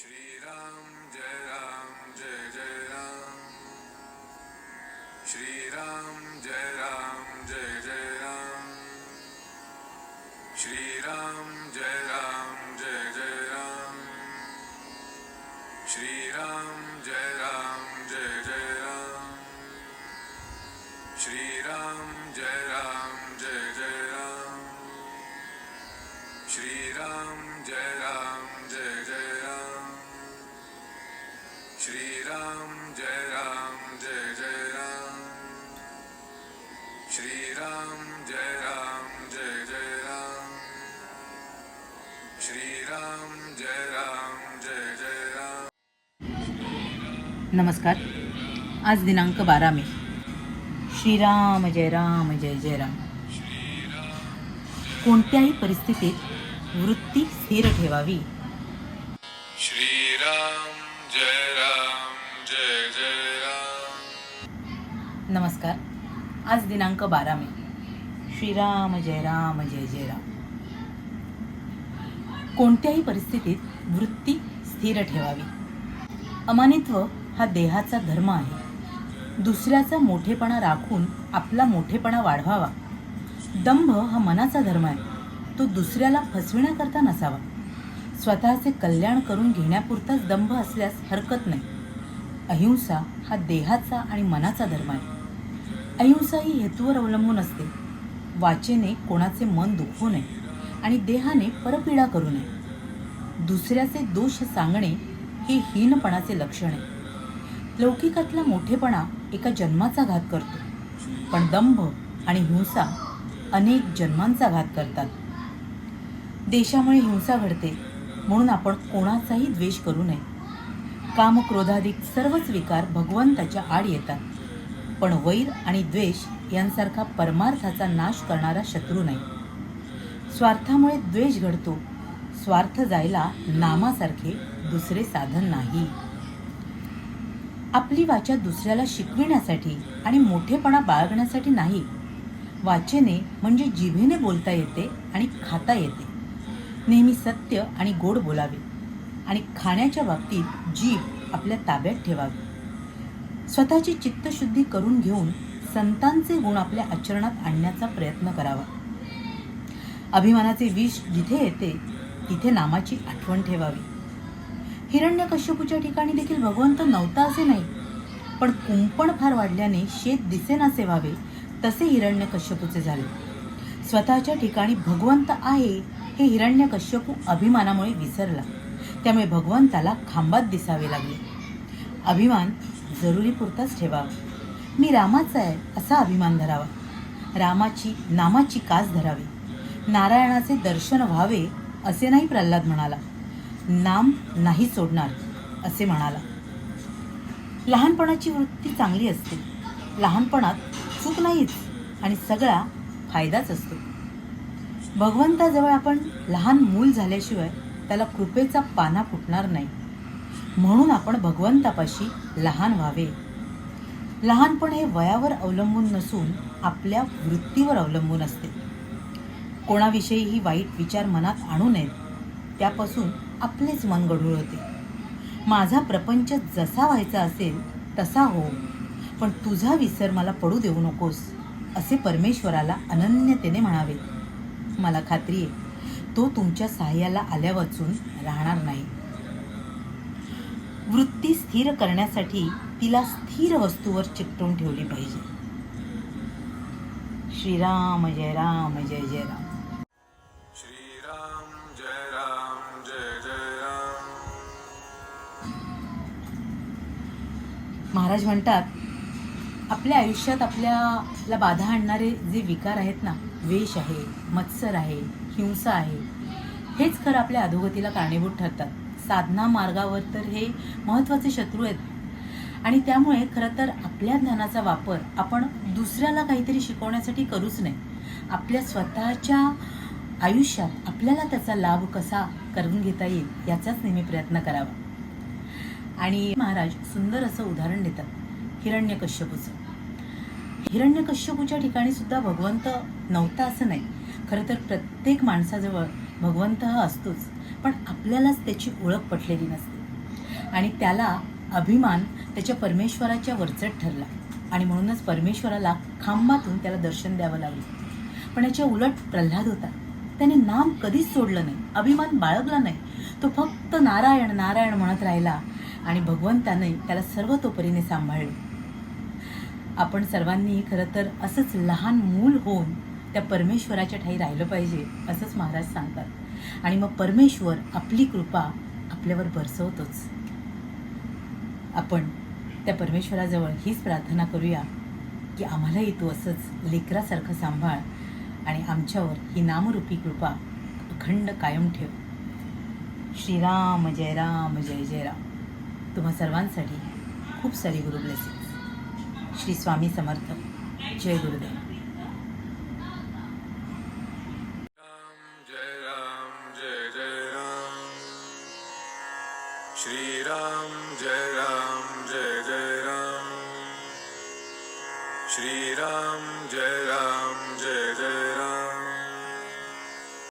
श्रीराम जय राम जय जय राम श्रीराम जय राम जय जय राम श्रीराम जय नमस्कार. आज दिनांक बारा मे. श्रीराम जय राम जय जय राम. कोणत्याही परिस्थितीत वृत्ती स्थिर ठेवावी. श्रीराम जय राम जय जय राम. नमस्कार. आज दिनांक बारा मे. श्रीराम जय राम जय जय राम. कोणत्याही परिस्थितीत वृत्ती स्थिर ठेवावी. अमानित्व हा देहाचा धर्म आहे. दुसऱ्याचा मोठेपणा राखून आपला मोठेपणा वाढवावा. दंभ हा मनाचा धर्म आहे. तो दुसऱ्याला फसविण्याकरता नसावा. स्वतःचे कल्याण करून घेण्यापुरताच दंभ असल्यास हरकत नाही. अहिंसा हा देहाचा आणि मनाचा धर्म आहे. अहिंसा ही हेतूवर अवलंबून असते. वाचेने कोणाचे मन दुखवू नये आणि देहाने परपीडा करू नये. दुसऱ्याचे दोष सांगणे हे हीनपणाचे लक्षण आहे. लौकिकातला मोठेपणा एका जन्माचा घात करतो. पण दंभ आणि हिंसा अनेक जन्मांचा घात करतात. देशामुळे हिंसा घडते म्हणून आपण कोणाचाही द्वेष करू नये. काम क्रोधाधिक सर्वच विकार भगवंताच्या आड येतात. पण वैर आणि द्वेष यांसारखा परमार्थाचा नाश करणारा शत्रू नाही. स्वार्थामुळे द्वेष घडतो. स्वार्थ जायला नामासारखे दुसरे साधन नाही. आपली वाचा दुसऱ्याला शिकविण्यासाठी आणि मोठेपणा बाळगण्यासाठी नाही. वाचेने म्हणजे जिभेने बोलता येते आणि खाता येते. नेहमी सत्य आणि गोड बोलावे आणि खाण्याच्या बाबतीत जीभ आपल्या ताब्यात ठेवावी. स्वतःची चित्तशुद्धी करून घेऊन संतांचे गुण आपल्या आचरणात आणण्याचा प्रयत्न करावा. अभिमानाचे विष जिथे येते तिथे नामाची आठवण ठेवावी. हिरण्यकश्यपूच्या ठिकाणी देखील भगवंत नव्हता असे नाही. पण कुंपण फार वाढल्याने शेत दिसेनासे व्हावे तसे हिरण्यकश्यपूचे झाले. स्वतःच्या ठिकाणी भगवंत आहे हे हिरण्यकश्यपू अभिमानामुळे विसरला. त्यामुळे भगवंताला खांबात दिसावे लागले. अभिमान जरुरीपुरताच ठेवावा मी रामाचा आहे असा अभिमान धरावा. रामाची नामाची कास धरावी. नारायणाचे दर्शन व्हावे असे नाही प्रल्हाद म्हणाला. नाम नाही सोडणार असे म्हणाला. लहानपणाची वृत्ती चांगली असते. लहानपणात चूक नाहीच आणि सगळा फायदाच असतो. भगवंताजवळ आपण लहान मूल झाल्याशिवाय त्याला कृपेचा पाना फुटणार नाही. म्हणून आपण भगवंतापाशी लहान व्हावे. लहानपण हे वयावर अवलंबून नसून आपल्या वृत्तीवर अवलंबून असते. कोणाविषयीही वाईट विचार मनात आणू नयेत. त्यापासून आपलेच मन गढूळ होते. माझा प्रपंच जसा व्हायचा असेल तसा हो. पण तुझा विसर मला पडू देऊ नकोस असे परमेश्वराला अनन्यतेने म्हणावे. मला खात्री आहे तो तुमच्या सहाय्याला आल्या वाचून राहणार नाही. वृत्ती स्थिर करण्यासाठी तिला स्थिर वस्तूवर चिकटून ठेवली पाहिजे. श्रीराम जय राम जय जय राम महाराज म्हणतात आपल्या आयुष्यात आपल्याला बाधा आणणारे जे विकार आहेत ना द्वेष आहे मत्सर आहे हिंसा आहे हेच खरं आपल्या अधोगतीला कारणीभूत ठरतात. साधना मार्गावर तर हे महत्त्वाचे शत्रू आहेत. आणि त्यामुळे खरं तर आपल्या ज्ञानाचा वापर आपण दुसऱ्याला काहीतरी शिकवण्यासाठी करूच नाही. आपल्या स्वतःच्या आयुष्यात आपल्याला त्याचा लाभ कसा करून घेता येईल याचाच नेहमी प्रयत्न करावा. आणि महाराज सुंदर असं उदाहरण देतात. हिरण्यकश्यपूचं. हिरण्यकश्यपूच्या ठिकाणी सुद्धा भगवंत नव्हता असं नाही. खरं तर प्रत्येक माणसाजवळ भगवंत हा असतोच पण आपल्यालाच त्याची ओळख पटलेली नसते. आणि त्याला अभिमान त्याच्या परमेश्वराच्या वरचट ठरला. आणि म्हणूनच परमेश्वराला खांबातून त्याला दर्शन द्यावं लागलं. पण याच्या उलट प्रल्हाद होता. त्याने नाम कधीच सोडलं नाही. अभिमान बाळगला नाही. तो फक्त नारायण नारायण म्हणत राहिला. आणि भगवंताने त्याला सर्वतोपरीने सांभाळलं. आपण सर्वांनी खरं तर असंच लहान मूल होऊन त्या परमेश्वराच्या ठाई राहिलं पाहिजे असंच महाराज सांगतात. आणि मग परमेश्वर आपली कृपा आपल्यावर बरसवतोच. आपण त्या परमेश्वराजवळ हीच प्रार्थना करूया की आम्हालाही तू असंच लेकरासारखं सांभाळ आणि आमच्यावर ही नामरूपी कृपा अखंड कायम ठेव. श्रीराम जय राम जय जय राम. तुम्हा सर्वांसाठी खूप सारी गुरु ब्लेसिंग श्री स्वामी समर्थ. जय गुरुदेव. श्रीराम जय राम जय जय राम. श्री राम जय राम जय जय राम श्री राम जय राम.